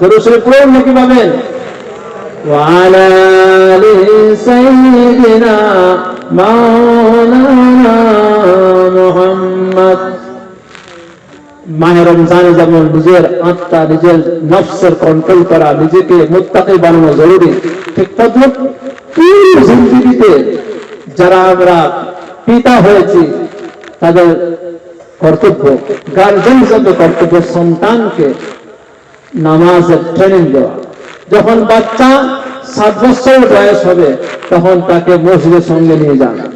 দরুসরে পড়ুন নাকি পাবেন وعلى آل سيدنا مولانا محمد মাহে রমজানে যেমন নিজের আত্মা নিজের নফসের কন্ট্রোল করা নিজেকে মুত্তাকি বানানো জরুরি ঠিক তদ্রুপ পুরো জিন্দিগিতে যারা আমরা পিতা হয়েছি তাদের কর্তব্য গার্জেন হিসেবে কর্তব্য সন্তানকে নামাজের ট্রেনিং দেওয়া। যখন বাচ্চা সাত বছর বয়স হবে, তখন তাকে মসজিদের সঙ্গে নিয়ে যান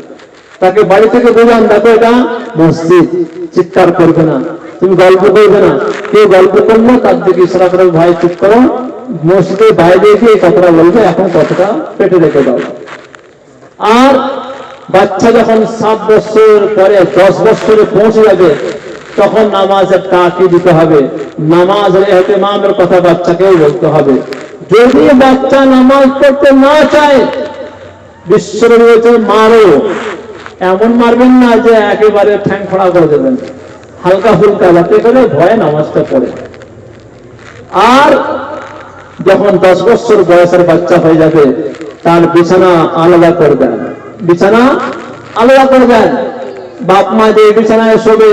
তাকে বাড়ি থেকে বোঝান দেখো এটা মসজিদ। চিৎকার করবে না। তুমি গল্প করবে না। কেউ গল্প করল, তার দিকে করে ভাই, চুপ করো। মসজিদের বাইরে গিয়ে কথাটা বলবে, এখন কথাটা পেটে রেখে দাও। আর বাচ্চা যখন সাত বছর পরে, দশ বছরে পৌঁছে যাবে তখন নামাজের টাকি দিতে হবে। নামাজের এহতেমামের কথা বাচ্চাকেও বলতে হবে। যদি বাচ্চা নামাজ পড়তে না চায় রয়েছে মারো। এমন মারবেন না যে একেবারে ঠ্যাং খড়া করে দেবেন। হালকা ফুলকা যাতে করে ভয়ে নামাজটা পড়ে। আর যখন দশ বছর বয়সের বাচ্চা হয়ে যাবে, তার বিছানা আলাদা করবেন। বিছানা আলাদা করবেন। বাপ মা যে বিছানায় শোবে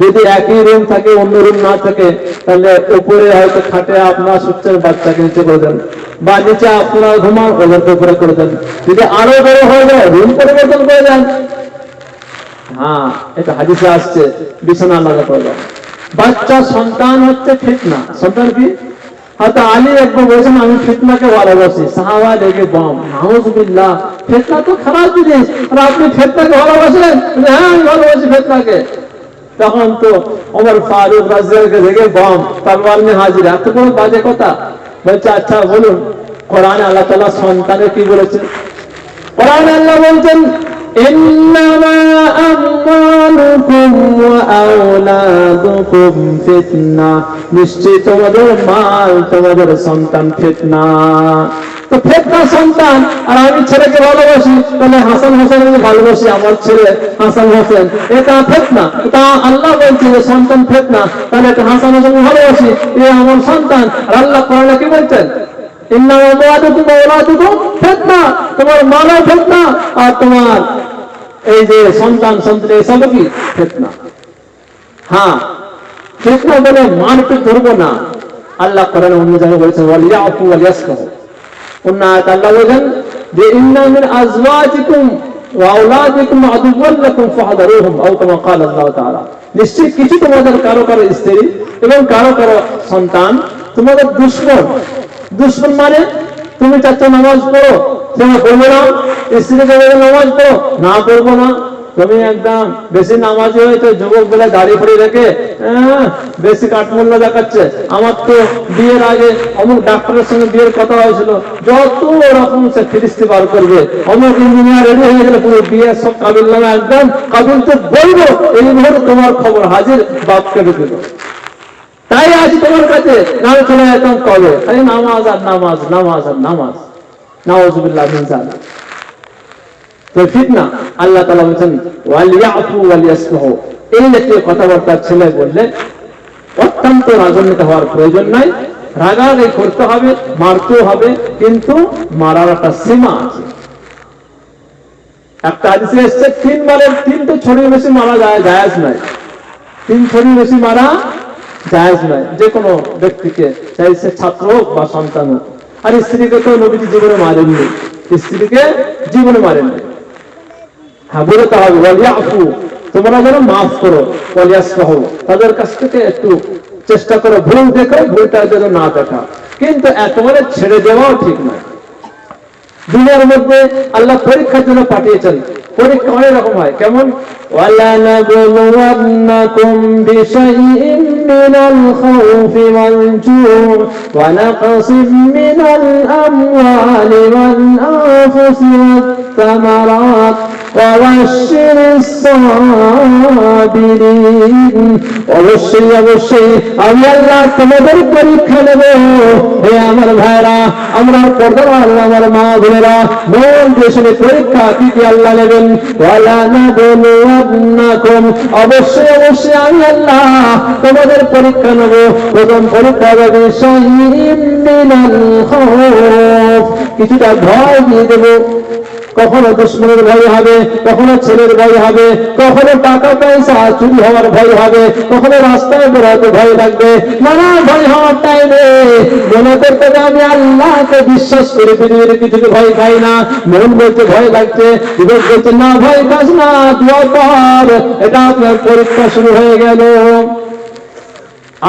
যদি একই রুম থাকে, অন্য রুম না থাকে, তাহলে উপরে হয়তো খাটে আপনার সুচ্ছের বাচ্চাকে নিচে করে দেন। বা নিচে আপনারা ঘুমান ওদেরকে উপরে করে দেন। যদি আরও বড় হয়ে যায় রুম পরিবর্তন করে দেন। হ্যাঁ এটা হাদিসে আসছে, বিছানা আলাদা করে দেন বাচ্চা সন্তান হচ্ছে ফিতনা। সন্তান কি? হয়তো আলী একবার বলেছেন, আমি ফিতনাকে ভালোবাসি। সাহাবা লেগে বম। নাউজুবিল্লাহ, ফিতনা তো খারাপ জিনিস। আর আপনি ফিতনাকে ভালোবাসেন হ্যাঁ আমি ভালোবাসি ফিতনাকে। তখন তো ওমর ফারুক রাজিয়ালকে দেখে বম তলোয়ার নিয়ে হাজির। এত বড় বাজে কথা? বলছে আচ্ছা বলুন, কোরআনে আল্লাহ তাআলা সন্তানের কি বলেছেন? কোরআনে আল্লাহ বলছেন নিশ্চয় তোমাদের মাল তোমাদের সন্তান ফিতনা। তো ফেতনা সন্তান, আর আমি ছেলেকে ভালোবাসি, তাহলে হাসান হোসেন আমি ভালোবাসি আমার ছেলে হাসান এটা ফেতনা তা আল্লাহ বলছে যে সন্তান ফেতনা। তাহলে এটা হাসান ভালোবাসি, এ আমার সন্তান। আর আল্লাহ কি বলছেন? তোমার আর তোমার এই যে সন্তান হ্যাঁ ফিতনা বলে ধরবো না। আল্লাহ কোরআনে অন্য জায়গায় বলেছেন অন্য আয়াত কিছু তোমাদের কারও কারও স্ত্রী এবং কারও কারও সন্তান, তোমাদের দুশ্মন। দুশ্মন মানে তুমি চাচ্ছ নামাজ পড়ো তুমি পড়ব না স্ত্রীকে নামাজ পড়ো, না পড়ব না। তুমি একদম বেশি নামাজি হয়েছে যুবক বলে দাড়ি ফড়ি রেখে হ্যাঁ, বেশি কাঠমূল্য দেখাচ্ছে। আমার তো বিয়ের আগে অমুক ডাক্তারের সঙ্গে বিয়ের কথা হয়েছিল। যত রকম সে ফিরিস্তি বার করবে অমুক ইঞ্জিনিয়ার রেডি হয়ে গেলে পুরো বিয়ের সব কাবিল নামে একদম কাবিল তো বলব এই মুহূর্তে তোমার খবর হাজির বাপকে দেবো। তাই আজ তোমার কাছে নামে চলে যেতাম কবে খালি নামাজ আর নামাজ নামাজ আর নামাজ। জালিক তো ফিতনা। আল্লাহ তাআলা বলেন ওয়ালিয়াফু এই জাতীয় কথাবার্তা ছেলে বললে, অত্যন্ত রাজনীতি হওয়ার প্রয়োজন নাই। করতে হবে হবে, কিন্তু মারার একটা সীমা আছে। একটা এসছে, তিন বারের বেশি মারা যায়, জায়াজ নাই। তিন ছড়িয়ে বেশি মারা জায়েজ নয় যে কোনো ব্যক্তিকে, চাই সে ছাত্র হোক বা সন্তান হোক। আর স্ত্রীকে তো নবীজি জীবনে মারেননি। স্ত্রীকে জীবনে মারেননি। তোমরা যেন মাফ করো সহ তাদের কাছ থেকে একটু চেষ্টা করো, ভুল দেখো ভুলটা যেন না দেখা। কিন্তু একেবারে ছেড়ে দেওয়াও ঠিক নয়। দুনিয়ার মধ্যে আল্লাহ পরীক্ষার জন্য পাঠিয়েছেন। পরীক্ষা অনেক রকম হয়। কেমন? وَلَنَبْلُوَنَّكُمْ بِشَيْءٍ مِّنَ الْخَوْفِ وَالْجُوعِ وَنَقْصٍ مِّنَ الْأَمْوَالِ وَالْأَنفُسِ وَالثَّمَرَاتِ وَبَشِّرِ الصَّابِرِينَ অবশ্যই অবশ্যই আমি আল্লাহ তোমাদের পরীক্ষা নেব হে আমার ভাইরা আমরা পর্দার আমার মা বোনেরা মন দিয়ে শুনে পরীক্ষা কি কি আল্লাহ নেবেন ওয়ালা নাবলুওয়ান্নাকুম অবশ্যই অবশ্যই আমি আল্লাহ তোমাদের পরীক্ষা নেব প্রথম পরীক্ষা হবে কিছুটা ভয় দিয়ে দেবো। কখনো দুশ্মনের ভয় হবে, কখনো ছেলের ভয় হবে, কখনো টাকা পয়সা চুরি হওয়ার ভয় হবে, কখনো রাস্তায় বেরোতে ভয় লাগবে, নানা ভয় হওয়ার টাইমে মনে করতে আমি আল্লাহকে বিশ্বাস করে পৃথিবীর কিছুকে ভয় খাই না, মন বলতে ভয় লাগছে বিবেক বলছে, না ভয় পাস না, দোয়া কর। এটা আপনার পরীক্ষা শুরু হয়ে গেল।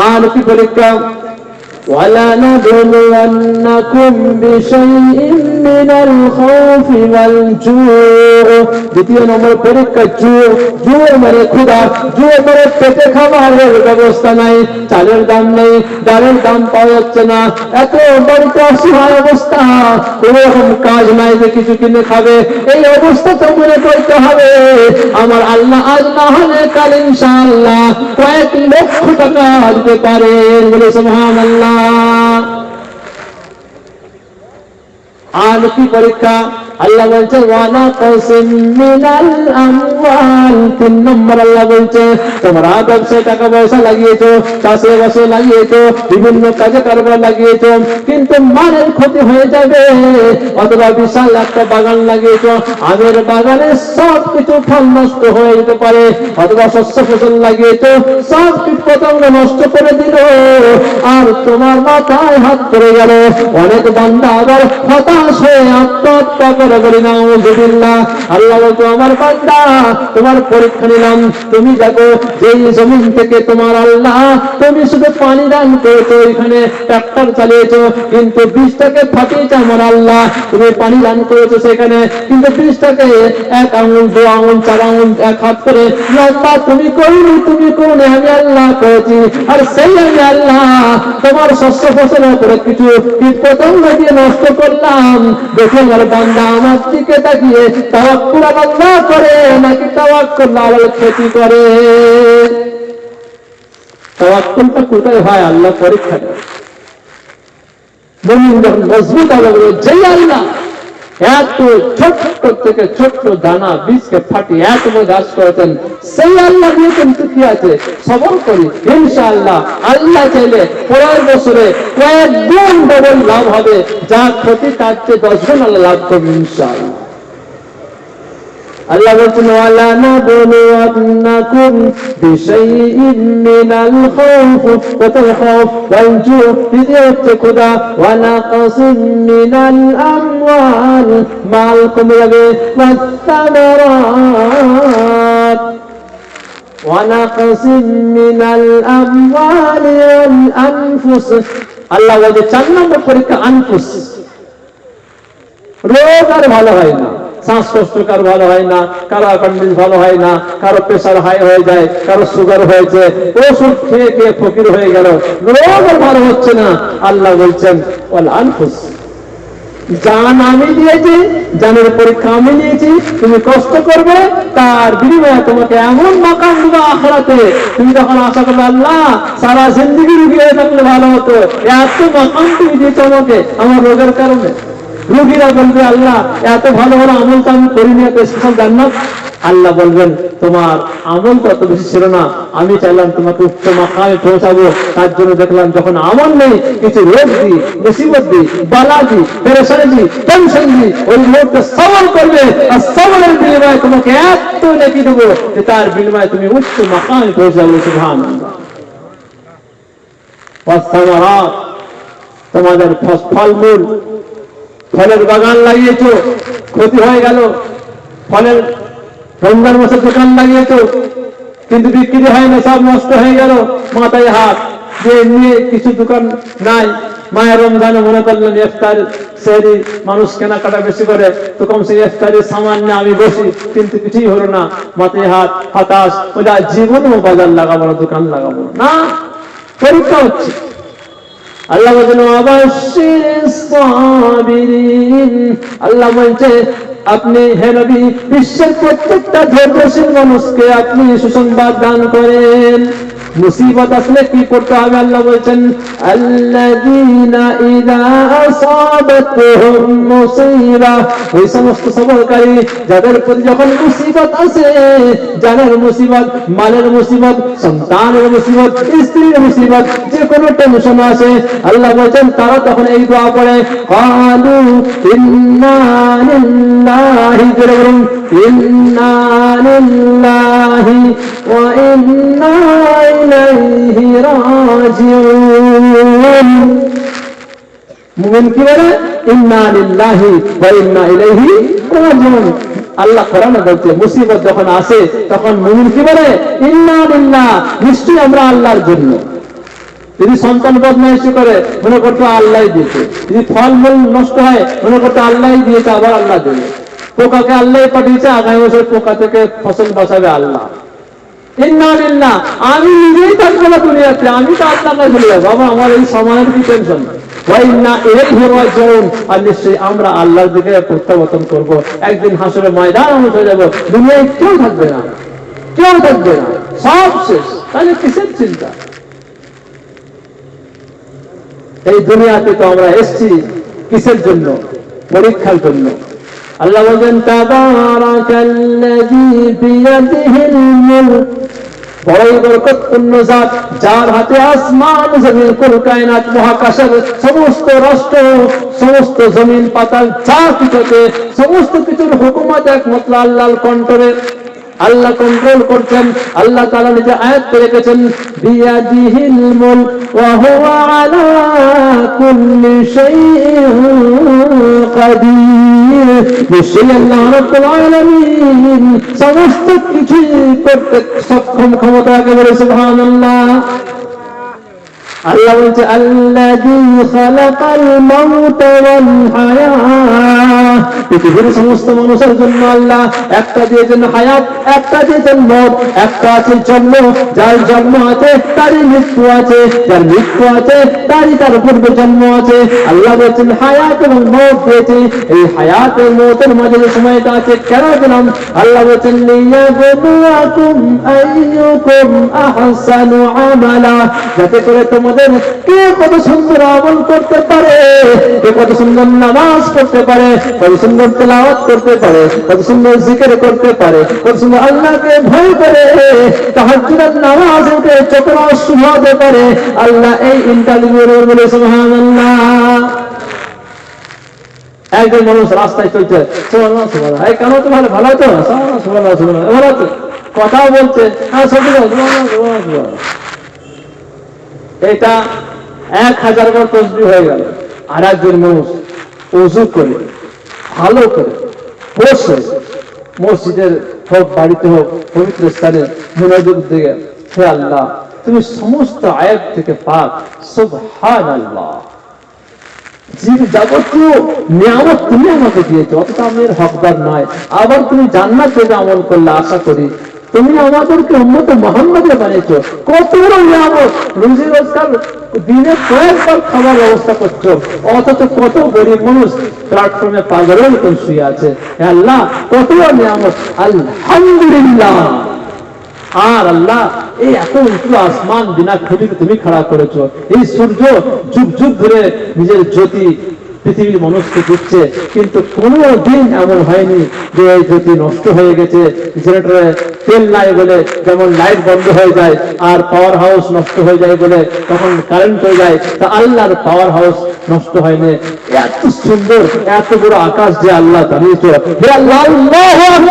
আর কি পরীক্ষা? ولنبلونكم بشيء من الخوف والجوع দ্বিতীয় নম্বর পরীক্ষা জুয় জুয় মানে ক্ষুধা জুয় মানে পেটে খাবারের ব্যবস্থা নাই চালের দাম নেই ডালের দাম পাওয়া যাচ্ছে না এত বাড়িতে অসহায় অবস্থা কোন রকম কাজ নাই যে কিছু কিনে খাবে এই অবস্থা তো মনে করতে হবে আমার আল্লাহ আজ না হলে কাল ইনশাআল্লাহ কয়েক লক্ষ টাকা দিতে পারেন বলে সুবহান আল্লাহ আর কি পরীক্ষা আল্লাহ বলছে ওয়ানা কসিম মিনাল আমওয়াল। তিন নম্বর আল্লাহ বলছে, তোমরা ব্যবসায় টাকা পয়সা লাগিয়েছো, চাষে বাসে লাগিয়েছো, বিভিন্ন কাজে কারবার লাগিয়েছো, কিন্তু মানের ক্ষতি হয়ে যাবে। অথবা বিশাল একটা বাগান লাগিয়েছো আমের বাগানে সব কিছু ফল নষ্ট হয়ে যেতে পারে। অথবা শস্য ফসল লাগিয়েছো, সব কীট পতঙ্গ নষ্ট করে দিল। আর তোমার মাথায় হাত পড়ে গেল। অনেক বান্দা আবার হতাশ হয়ে আত্মহত্যা করে আল্লাহ আমার তোমার পরীক্ষা নিলাম। তুমি দেখো জমিন থেকে তোমার আল্লাহ, তুমি শুধু পানি দান এখানে ট্রাক্টর চালিয়েছো, কিন্তু বীজটাকে ফাটিয়েছে আমার আল্লাহ। তুমি পানি দান করেছ সেখানে, কিন্তু বীজটাকে এক আঙুল, দু আঙুল, চার আঙুল, এক হাত করে। আল্লাহ তুমি করুনি তুমি করুনি, আমি আল্লাহ করেছি। আর সেই আমি আল্লাহ, তোমার শস্য ফসলের উপরে কিছু কীট পতঙ্গ দিয়ে নষ্ট করলাম। দেখে আমার বান্দা আমার দিকে তাকিয়ে তাওয়াক্কুল আল্লাহ করে নাকি তাওয়াক্কুল আল্লাহ ক্ষতি করে? তাওয়াক্কুলটা কোথায় হয়? আল্লাহ পরীক্ষা দেয় বন্ধু যখন মজবুত বলে, যেই আল্লাহ এত ছোট্ট থেকে ছোট্ট দানা বীজকে ফাটিয়ে এত গাছ করেছেন। সেই আল্লাহ নিয়ে কি আছে। করি। ইনশাআল্লাহ আল্লাহ চাইলে পরের বছরে কয়েক ডবল লাভ হবে। যা ক্ষতি তার চেয়ে দশ গুণ আল্লাহ লাভ করবে ইনশাআল্লাহ। আল্লাহ বলছেন ওয়ালা নাবলুয়ান্নাকুম বিশাইইন মিনাল খাউফ ওয়াল খাউফ ওয়াল জু বিদিয়াতে খুদা ওয়া নাকাসিন মিনাল আমওয়াল মাল কমে আনফুস আল্লাহ বলছে চার নম্বর পরীক্ষা আনফুস রোগ আর ভালো হয় না শ্বাসকষ্ট কারও ভালো হয় না, কারও অ্যাপেন্ডিক্স ভালো হয় না, কারও প্রেশার হাই হয়ে যায়, কারও সুগার হয়েছে, ওষুধ খেয়ে খেয়ে ফকির হয়ে গেল, রোগ ভালো হচ্ছে না। আল্লাহ বলছেন আনফুস। জান আমি দিয়েছি, জানের পরীক্ষা আমি নিয়েছি, তুমি কষ্ট করবে, তার বিনিময়ে তোমাকে এমন আখড়াতে তুমি আশা করবে, আল্লাহ, সারা জিন্দগি রুগী হয়ে থাকলে ভালো হতো। এত তুমি দিয়েছ আমাকে, আমার রোগের কারণে। রুগীরা বলবে, আল্লাহ, এত ভালো ভালো আমল তো আমি করিনি, এত স্পেশাল জান্নাত আল্লাহ বলবেন, তোমার আমল তো অত বেশি ছিল না, আমি চাইলাম তোমাকে উচ্চ মাকামে পৌঁছাবো। তার জন্য দেখলাম, যখন আমল নেই, কিছু রোগ দি, মুসিবত দি, বালা দি, পেরেশানি দি টেনশন দি, ওই লোককে সবল করবে, আর সবলের বিনিময়ে তোমাকে এত নেকি দেবো যে তার বিনিময়ে তুমি উচ্চ মাকামে পৌঁছাবো সুবহান তোমাদের ফলমূল ফলের বাগান লাগিয়েছো, ক্ষতি হয়ে গেল। ফলের রমজান মাসে দোকান লাগিয়েছো, কিন্তু বিক্রি হয় না সব নষ্ট হয়ে গেল। মাথায় হাত যে নিয়ে কিছু দোকান নাই। মায়ের রমজানে মনে করলেন ইফতার সেহরি মানুষ কেনাকাটা বেশি করে, তো কম সে ইফতারের সামান নিয়ে আমি বসি কিন্তু কিছুই হলো না। মাথায় হাত, হতাশ ওটা জীবনেও বাজার লাগাবো না, দোকান লাগাবো না, পরীক্ষা হচ্ছে। আল্লাহ বলছেন আল্লাহ বলছে, আপনি হে নবী, বিশ্বের প্রত্যেকটা ধৈর্যশীল মানুষকে আপনি সুসংবাদ দান করেন। মুসিবত আসলে কি করতে হবে? আল্লাহ বলছেন, আল্লাযীনা ইযা আসাবাতহুম মুসিবা। ওই সমস্ত সবরকারী যাদের প্রতি যখন মুসিবত আসে, জানের মুসিবত, মালের মুসিবত, সন্তানের মুসিবত, স্ত্রীর মুসিবত, যে কোনো টেনশন আসে, আল্লাহ বলছেন, তারা তখন এই দোয়া পড়ে, কালু ইন্না লিল্লাহি ইন্না ওয়া ইন্না ইলাইহি রাজিউন। মুমিন কি বলে? ইন্না লিল্লাহি ওয়া ইন্না ইলাইহি রাজিউন। আল্লাহ কোরআনে বলছে, মুসিবত যখন আসে, তখন মুমিন কি বলে? ইন্না লিল্লাহ নিশ্চয়ই আমরা আল্লাহর জন্য। যদি সন্তান বদমাইশি করে, মনে করতো আল্লাহ দিয়েছে। যদি ফল মূল নষ্ট হয়, মনে করতো আল্লাহ দিয়েছে, আবার আল্লাহ দেবে পোকাকে আল্লাহ পাঠিয়েছে, আগামী বছর পোকা থেকে ফসল বাঁচাবে আল্লাহ। আমি নিজেই থাকব না দুনিয়াতে আমি তো আল্লাহ কাছে চলে যাব বাবা, আমার এই সমাজের কি টেনশন আমরা আল্লাহর দিকে প্রত্যাবর্তন করব। একদিন হাসরের ময়দান আমরা চলে যাব। দুনিয়ায় কেউ থাকবে না। কেউ থাকবে না। সব শেষ। তাহলে কিসের চিন্তা? এই দুনিয়াতে তো আমরা এসছি কিসের জন্য? পরীক্ষার জন্য। আল্লাহ বলছেন, তাবারাকাল্লাযী বিয়াদিহিল মুলক। বড়ই বরকতপূর্ণ জাত, যার হাতে আসমান, জমিন, কুল, কায়নাত, মহাকাশের সমস্ত রাষ্ট্র, সমস্ত জমিন, পাতাল, যা কিছুতে, সমস্ত কিছুর হুকুমত একমাত্র আল্লাহর কন্ট্রোলে আল্লাহ কন্ট্রোল করছেন, আল্লাহ তাআলা নিজে আয়াত করে রেখেছেন বিয়াদিহিল মুলক ওয়া হুয়া আলা কুল্লি শাইইন কাদির। নিশ্চয়ই আল্লাহ রাব্বুল আলামিন সমস্ত কিছু করতে সক্ষম ক্ষমতা একেবারে সুবহানাল্লাহ। আল্লাহ বলছে পৃথিবীর সমস্ত মানুষের জন্য জন্ম আছে তারই তার পূর্বে জন্ম আছে। আল্লাহ বলছেন, হায়াত এবং মত দিয়েছে এই হায়াত এবং মতের মাঝে যে সময়টা আছে, কেন দিলাম? আল্লাহ বলছেন যাতে করে তোমাদের কে কত সুন্দর আমল করতে পারে? কে কত সুন্দর নামাজ পড়তে পারে? কত সুন্দর তেলাওয়াত করতে পারে? কত সুন্দর জিকির করতে পারে? কত সুন্দর আল্লাহকে ভয় করে? তাহাজ্জুদের নামাজ উঠে চোখরা শুভাতে পারে, আল্লাহ এই ইন্টারভিউ বলে সুবহানাল্লাহ। একজন মানুষ রাস্তায় চলছে কেন তো ভালো ভালো তো ভালো তো কথাও বলছে এটা এক হাজার বার তসবি হয়ে গেল। আর একজন মানুষ উজু করে, ভালো করে বসে মসজিদের হোক, বাড়িতে হোক, পবিত্র স্থানে মনোযোগ দিয়ে হে আল্লাহ, তুমি সমস্ত আয়াত থেকে পাক সুবহান আল্লাহ জীব যাবতীয় নিয়ামত তুমি আমাকে দিয়েছ অতটা আমি হকদার নয়। আবার তুমি জান্নাত পেতে আমল করলে, আশা করি তুমি আমাদেরকে উন্নত মোহাম্মদে বানিয়েছো। কত রুজি রোজগার দিনে কয়েকবার খাবার ব্যবস্থা করছ। অথচ কত গরিব মানুষ প্ল্যাটফর্মে মতন শুয়ে আছে। আল্লাহ, কত নিয়ামত। আলহামদুলিল্লাহ। আর আল্লাহ, এই এত উঁচু আসমান বিনা খুঁটিতে তুমি খাড়া করেছ। এই সূর্য যুগ যুগ ধরে নিজের জ্যোতি পৃথিবীর মানুষকে দিচ্ছে কিন্তু কোনো দিন এমন হয়নি যে এই জ্যোতি নষ্ট হয়ে গেছে। জেনারেটরে তেল নাই বলে যেমন লাইট বন্ধ হয়ে যায় আর পাওয়ার হাউস নষ্ট হয়ে যায় বলে তখন কারেন্ট হয়ে যায়, তা আল্লাহর পাওয়ার হাউস নষ্ট হয়নি। এত সুন্দর, এত বড় আকাশ যে আল্লাহ দাঁড়িয়েছ আল্লাহ, আল্লাহু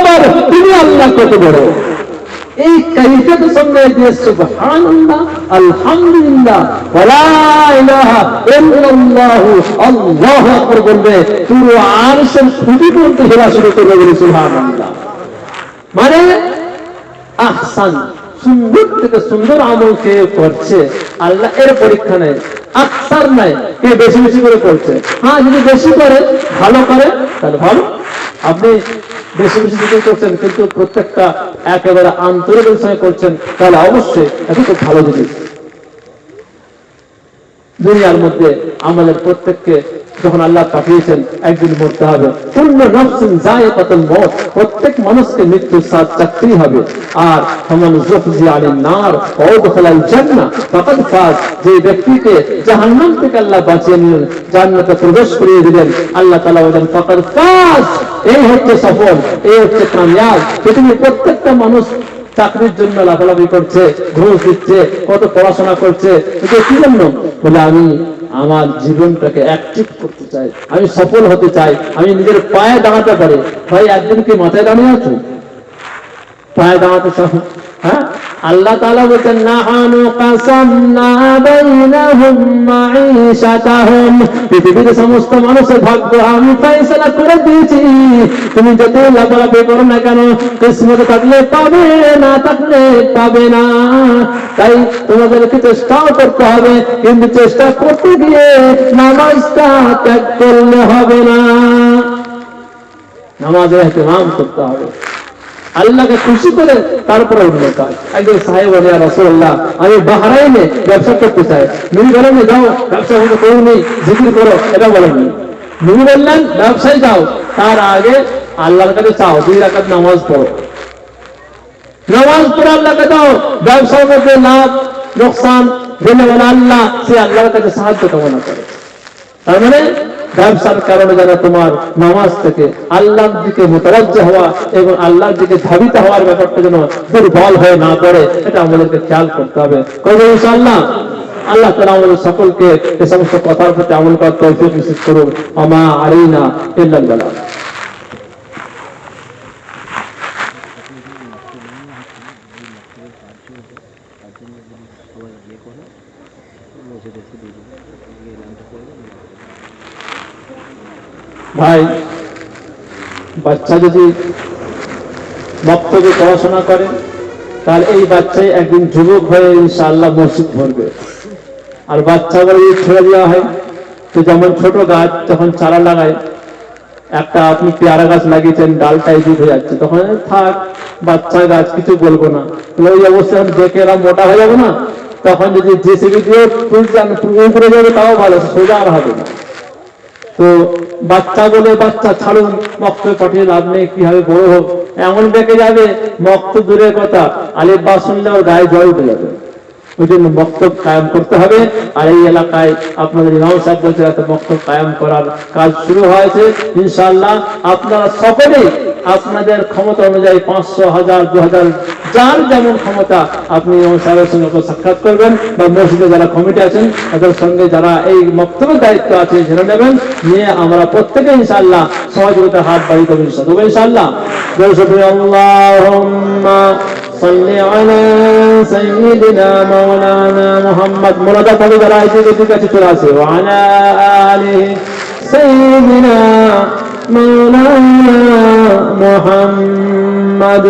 আল্লাহ কত বড়? এই কাইফিয়ত সঙ্গে দিয়ে সুবহানাল্লাহ, আলহামদুলিল্লাহ, ওয়ালা ইলাহা ইল্লাল্লাহ, আল্লাহু আকবার বলবে, পুরো আরশের খুঁটি পর্যন্ত হেরা শুরু করবে বলে সুবহানাল্লাহ। মানে আহসান। সুন্দর থেকে সুন্দর আমল কে করছে, আল্লাহ এর পরীক্ষা নেই আত্মার নাই কে বেশি বেশি করে করছে। হ্যাঁ যদি বেশি করে, ভালো করে, তাহলে ভালো। আপনি বেশি বেশি যদি করছেন, কিন্তু প্রত্যেকটা একেবারে আন্তরিকের সঙ্গে করছেন, তাহলে অবশ্যই এটা খুব ভালো জিনিস। দুনিয়ার মধ্যে আমাদের প্রত্যেককে যখন আল্লাহ পাঠিয়েছেন, একদিন মরতে হবে। পূর্ণ নফসিন যায় কত মত প্রত্যেক মানুষকে মৃত্যুর স্বাদ চাকতেই হবে। আর জফজি আলী নার জান্না ফাজ। যে ব্যক্তিকে জাহান্নাম থেকে আল্লাহ বাঁচিয়ে নিলেন, জান্নাতে প্রবেশ করিয়ে দিলেন, আল্লাহ তাআলা বলেন ফাজ। এই হচ্ছে সফল এই হচ্ছে কামিয়াব। পৃথিবীর প্রত্যেকটা মানুষ চাকরির জন্য লাফালাফি করছে, ঘুষ দিচ্ছে, কত পড়াশোনা করছে। কি জন্য? বলে আমি আমার জীবনটাকে অ্যাক্টিভ করতে চাই, আমি সফল হতে চাই, আমি নিজের পায়ে দাঁড়াতে পারি। ভাই, একদিন কি মাথায় দাঁড়িয়ে আছো? পায়ে দাঁড়াতে চাও? হ্যাঁ? আল্লাহ তাআলা বলছেন, নাহানু কাসামনা বাইনাহুম মাঈশাতাহুম। পৃথিবীর সমস্ত মানুষের ভাগ্য আমি ফয়সালা করে দিয়েছি। তুমি যত লাফালাফি করো না কেন, কিসমত থাকলে পাবে না, থাকলে পাবে না। তাই তোমাদেরকে চেষ্টাও করতে হবে, কিন্তু চেষ্টা করতে গিয়ে নামাজটা ত্যাগ করলে হবে না। নামাজের এহতেমাম করতে হবে। আল্লাহকে খুশি করে তারপরে অন্য কাজ একজন সাহেব আলিয়া রসুল্লাহ আমি বাহারাইনে ব্যবসা করতে চাই। নুই বলেন যাও, ব্যবসা করুনি জিকির করো, এটা বলেননি নুই বললেন, ব্যবসায় যাও, তার আগে আল্লাহর কাছে চাও, দুই রাখাত নামাজ পড়ো। নামাজ পড়ে আল্লাহকে দাও ব্যবসার মধ্যে লাভ, লোকসান জেনে বলে, আল্লাহ, সে আল্লাহর কাছে সাহায্য কামনা করে। তার মানে ব্যবসার কারণে যারা তোমার নামাজ থেকে আল্লাহর দিকে মোতারাজ্য হওয়া এবং আল্লাহর দিকে ধাবিত হওয়ার ব্যাপারটা যেন দুর্বল হয়ে না পড়ে, এটা আমাদেরকে খেয়াল করতে হবে। আল্লাহ আল্লাহ তালা আমাদের সকলকে এ সমস্ত কথার প্রতি আমল করার তৌফিক করুন আমা আরিনা ইল্লাল্লাহ ভাই, বাচ্চা যদি বক্তব্যে পড়াশোনা করে, তাহলে এই বাচ্চাই একদিন যুবক হয়ে ইনশাআল্লাহ মসজিদ ভরবে। আর বাচ্চা যদি ছেড়ে দেওয়া হয় তো যেমন ছোট গাছ যখন চারা লাগায়, একটা আপনি পেয়ারা গাছ লাগিয়েছেন ডালটাই দুধ হয়ে যাচ্ছে, তখন থাক, বাচ্চা গাছ কিছু বলব না। ওই অবস্থায় দেখে এরা মোটা হয়ে যাবে না। তখন যদি জেসিবি দিয়ে তুলছেন উপরে যাবে, তাও ভালো, সোজা আর হবে না। তো বাচ্চা বলে বাচ্চা ছাড়ুন, মক্ত পাঠিয়ে লাভ নেই, কীভাবে বড় হোক? এমন দেখে যাবে মক্ত দূরের কথা। আলিফ বাসুল্লাহ গায়ে জল উঠে যাবে। ওই জন্য বক্তব্য কায়েম করতে হবে আর এই এলাকায় আপনাদের ইমাম সাহেব বলছে যাতে বক্তব্য কায়েম করার কাজ শুরু হয়েছে ইনশাআল্লাহ আপনারা সকলেই আপনাদের ক্ষমতা অনুযায়ী পাঁচশো হাজার দু হাজার যার যেমন ক্ষমতা আপনি ইমাম সাহেবের সঙ্গে আপনার সাক্ষাৎ করবেন বা মসজিদে যারা কমিটি আছেন তাদের সঙ্গে যারা এই বক্তব্যের দায়িত্ব আছে জেনে নেবেন নিয়ে আমরা প্রত্যেকে ইনশাআল্লাহ সহযোগিতার হাত বাড়ি করবো ইনশাআল্লাহ ইনশাআল্লাহ আল্লাহুম্মা صل على سيدنا مولانا محمد مراد تبي جرا ايسي كتي كتي چلا سے وعلى آله سيدنا مولانا محمد.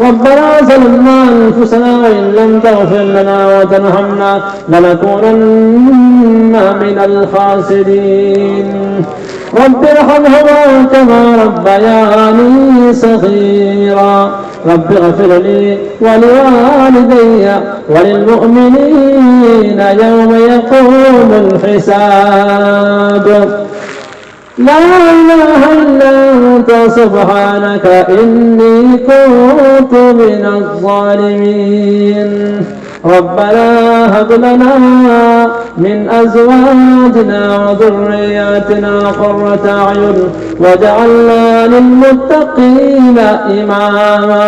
ربنا ظلمنا أنفسنا وإن لم تغفر لنا وترحمنا لنكونن من الخاسرين. رب ارحمهما كما ربياني صغيرا. رب اغفر لي ولوالدي وللمؤمنين يوم يقوم الحساب. لا إله إلا أنت سبحانك إني كنت من الظالمين. ربنا هب لنا من أزواجنا وذرياتنا قرة أعين واجعلنا للمتقين إماما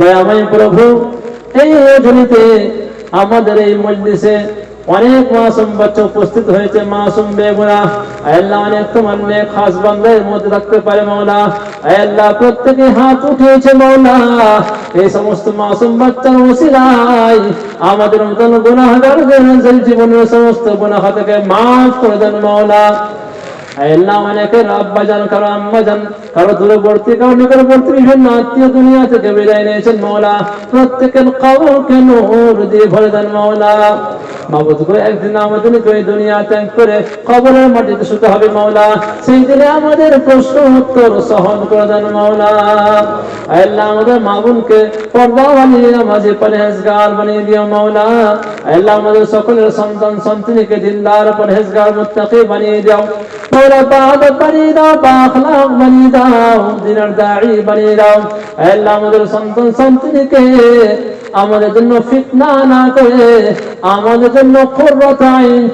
দয়াময় প্রভু এই ঝুলিতে আমাদের এই মজলিসে অনেক মাসুম বাচ্চা উপস্থিত হয়েছে, মাসুম বেগুনা। আল্লাহ, অনেক তোমার নেক খাস বান্দার মধ্যে থাকতে পারে মৌলা আল্লাহ, প্রত্যেকে হাত উঠিয়েছে মৌলা এই সমস্ত মাসুম বাচ্চার ওসিলাই আমাদের মতন গুণাহার জীবনের সমস্ত গুণাহা থেকে মাফ করে দেন, মাওলা। মৌলা প্রত্যেকের কবরকে মৌলা আমাদের প্রশ্ন উত্তর সহন করে আল্লাহ আমাদের মাবুনকে পর্দা বানিয়ে, নামাজে বানিয়ে দিও মাওলা। আল্লাহ আমাদের সকলের সন্তান সন্তানকে দিনদার পরহেজগার, মুত্তাকি বানিয়ে দাও। মাওলা বাদত বানিয়ে দাও বাখলাক বানিয়ে দাও, দিনের দাড়ি বানিয়ে দাও। আল্লাহ আমাদের সন্তান, সন্তানকে আমাদের জন্য ফিতনা না করে আমাদের জন্য কুররাত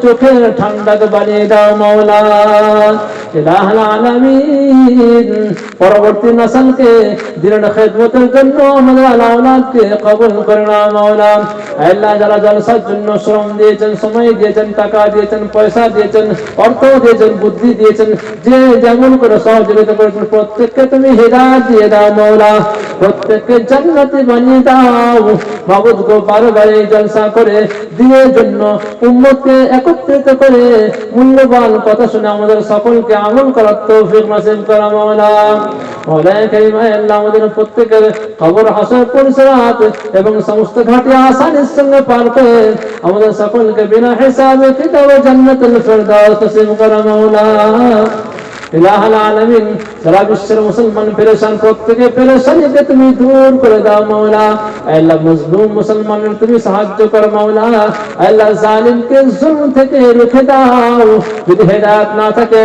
চোখের ঠান্ডাকে বানিয়ে দাও মাওলা। পরবর্তী নসলকে, দিনের খেদমতের জন্য আমাদের আলাউলাদকে কবুল করে নাও মাওলা। আল্লাহ, যারা জলসার জন্য শ্রম দিয়েছেন, সময় দিয়েছেন, টাকা দিয়েছেন, পয়সা দিয়েছেন, অর্থ দিয়েছেন, বুদ্ধি দিয়েছেন, যে যেমন করে সহযোগিতা করেছেন, প্রত্যেককে তুমি হেদায়েত দিয়ে দাও মাওলা। প্রত্যেককে জান্নাতি বানিয়ে দাও। মাবুদ গো বারবার জলসা করে দিনের জন্য উম্মতকে একত্রিত করে মূল্যবান কথা শুনে আমাদের সকলকে আমল করার তৌফিক নসিব করা মাওলা মাওলা কারীম আল্লাহ আমাদের প্রত্যেকের কবর হাসর, পরিসরাত এবং সমস্ত ঘাটি আসানির সঙ্গে পার করে আমাদের সকলকে বিনা হিসাবে কিতাব জান্নাতুল ফিরদাউস নসিব করা মাওলা ইলাহাল আলামিন সারা বিশ্বের মুসলমান পেরেশান, প্রত্যেকে তুমি দূর করে দাও মাওলা। আল্লাহ তুমি সাহায্য করো মাওলা। আল্লাহ দাও। যদি হেদায়েত না থাকে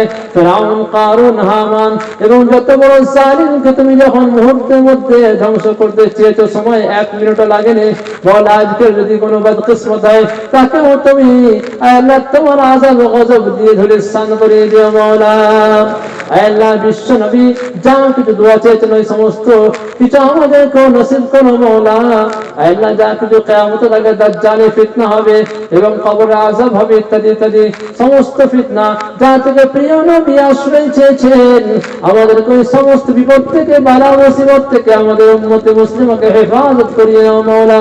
তুমি যখন মুহূর্তের মধ্যে ধ্বংস করতে চেয়েছো, সময় এক মিনিটও লাগেনি, বল আজকে যদি কোনো বদকিসমত হয়, তাকেও তুমি আল্লাহ, তোমার আজাব গজব দিয়ে ধরে স্থান করে দিও মাওলা। আল্লাহ বিশ্ব নবী, যা কিছু দোয়া চেয়েছেন ওই সমস্ত, কিছু আমাদেরকে আল্লাহ, যা কিছু দাজ্জালে ফিতনা হবে এবং কবরে হবে ইত্যাদি ইত্যাদি, সমস্ত ফিতনা, যা থেকে প্রিয় নবী আশ্রয় চেয়েছেন ওই সমস্ত বিপদ থেকে, বালা মুসিবত থেকে আমাদের উম্মতে মুসলিমকে হেফাজত করিয়ে নাও মৌলা।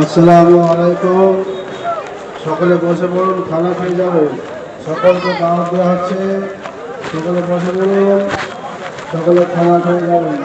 আসসালামু আলাইকুম। সকলে বসে পড়ুন, খানা খেয়ে যাব। সকলকে দাওয়াত দেওয়া হচ্ছে। সকলে বসে পড়ুন, সকলে খানা খেয়ে যাবেন।